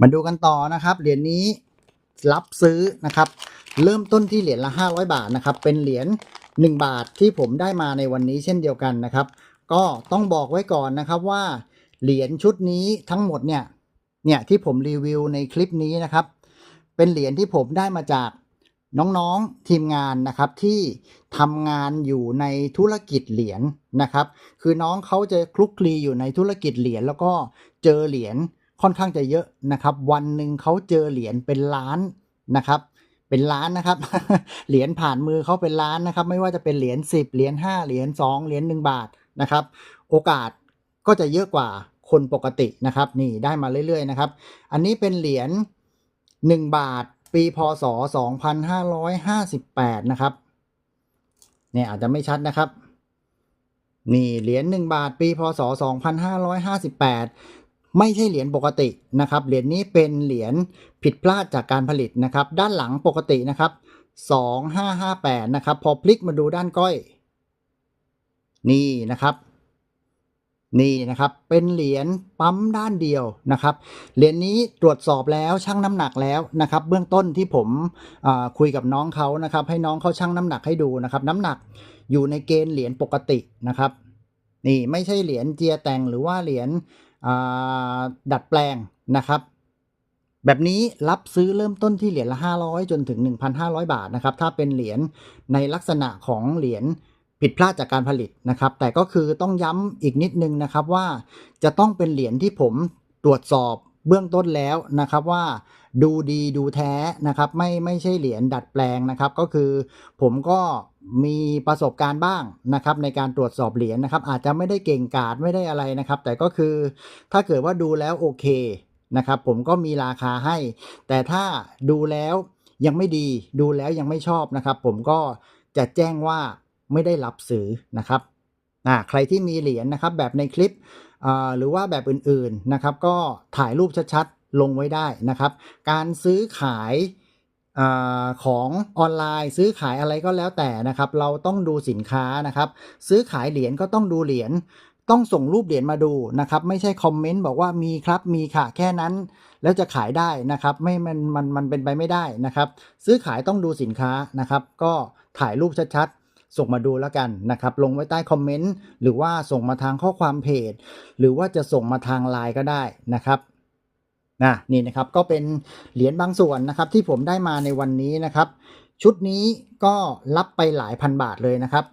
มาดูกันต่อนะครับ เหรียญนี้รับซื้อนะครับ เริ่มต้นที่เหรียญละ 500 บาทนะครับ เป็นเหรียญ1 บาทที่ผมได้มาในวันนี้เช่นเดียวกันนะครับ ก็ต้องบอกไว้ก่อนนะครับว่า เหรียญชุดนี้ทั้งหมดเนี่ยเนี่ยที่ผมรีวิวในคลิปนี้นะครับ เป็นเหรียญที่ผมได้มาจากน้องๆทีมงานนะครับที่ทำงานอยู่ในธุรกิจเหรียญนะครับ คือน้องเขาจะคลุกคลีอยู่ในธุรกิจเหรียญแล้วก็เจอเหรียญ ค่อนข้างจะเยอะนะครับ วันหนึ่งเขาเจอเหรียญเป็นล้านนะครับเป็นล้านนะครับ เหรียญผ่านมือเขาเป็นล้านนะครับ ไม่ว่าจะเป็นเหรียญ10 เหรียญ5เหรียญ2เหรียญ1บาทนะครับ โอกาสก็จะเยอะกว่าคนปกตินะครับ นี่ได้มาเรื่อยๆนะครับ อันนี้เป็นเหรียญ1บาท ปีพศ 2558 นะครับ เนี่ยอาจจะไม่ชัดนะครับ นี่เหรียญ1บาท ปีพศ 2558 ไม่ใช่เหรียญปกตินะครับเหรียญนี้เป็นเหรียญผิดพลาดจากการผลิตนะครับ ด้านหลังปกตินะครับ2558นะครับ พอพลิกมาดูด้านก้อย นี่นะครับ นี่นะครับ เป็นเหรียญปั๊มด้านเดียวนะครับ เหรียญนี้ตรวจสอบแล้วชั่งน้ำหนักแล้วนะครับ เบื้องต้นที่ผมคุยกับน้องเขานะครับ ให้น้องเขาชั่งน้ำหนักให้ดูนะครับ น้ำหนักอยู่ในเกณฑ์เหรียญปกตินะครับ นี่ไม่ใช่เหรียญเจียแต่งหรือว่าเหรียญ ดัดแปลงนะครับแบบนี้รับซื้อเริ่มต้นที่เหรียญละ 500 จนถึง 1,500 บาทนะครับ ถ้าเป็นเหรียญในลักษณะของเหรียญผิดพลาดจากการผลิตนะครับ แต่ก็คือต้องย้ำอีกนิดนึงนะครับว่าจะต้องเป็นเหรียญที่ผมตรวจสอบ เบื้องต้นแล้วนะครับว่าดูดีดูแท้นะครับ ไม่ไม่ใช่เหรียญดัดแปลงนะครับ ก็คือผมก็มีประสบการณ์บ้างนะครับ ในการตรวจสอบเหรียญนะครับ อาจจะไม่ได้เก่งกาจไม่ได้อะไรนะครับ แต่ก็คือถ้าเกิดว่าดูแล้วโอเคนะครับ ผมก็มีราคาให้ แต่ถ้าดูแล้วยังไม่ดีดูแล้วยังไม่ชอบนะครับ ผมก็จะแจ้งว่าไม่ได้รับซื้อนะครับอ่าใครที่มีเหรียญนะครับ แบบในคลิป หรือว่าแบบอื่นๆนะครับ ก็ถ่ายรูปชัดๆ ลงไว้ได้นะครับ การซื้อขายอของออนไลน์ซื้อขายอะไรก็แล้วแต่นะครับ เราต้องดูสินค้านะครับ ซื้อขายเหรียญก็ต้องดูเหรียญต้องส่งรูปเหรียญมาดูนะครับ ไม่ใช่คอมเมนต์บอกว่ามีครับมีค่ะแค่นั้น แล้วจะขายได้นะครับ ไม่มันมันมันเป็นไปไม่ได้นะครับ ซื้อขายต้องดูสินค้านะครับ ก็ถ่ายรูปชัดๆ ส่งมาดูแล้วกันนะครับ ลงไว้ใต้คอมเมนต์หรือว่าส่งมาทางข้อความเพจ หรือว่าจะส่งมาทางไลน์ก็ได้นะครับนะนี่นะครับก็เป็นเหรียญบางส่วนนะครับที่ผมได้มาในวันนี้นะครับ ชุดนี้ก็รับไปหลายพันบาทเลยนะครับ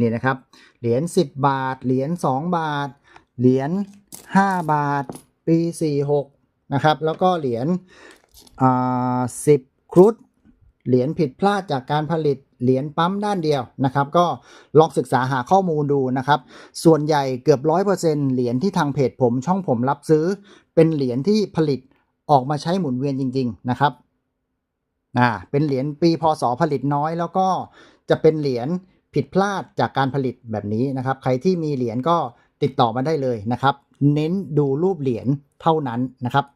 นี่นะครับเหรียญ10 บาท เหรียญ2บาท เหรียญ5บาท ปี 46นะครับแล้วก็เหรียญอ่า10ครุฑ เหรียญผิดพลาดจากการผลิตเหรียญปั๊มด้านเดียวนะครับ ก็ลองศึกษาหาข้อมูลดูนะครับ ส่วนใหญ่เกือบ100%เหรียญที่ทางเพจผมช่องผมรับซื้อ เป็นเหรียญที่ผลิตออกมาใช้หมุนเวียนจริง ๆ นะครับอ่าเป็นเหรียญปีพศผลิตน้อย แล้วก็จะเป็นเหรียญผิดพลาดจากการผลิตแบบนี้นะครับ ใครที่มีเหรียญก็ติดต่อมาได้เลยนะครับ เน้นดูรูปเหรียญเท่านั้นนะครับ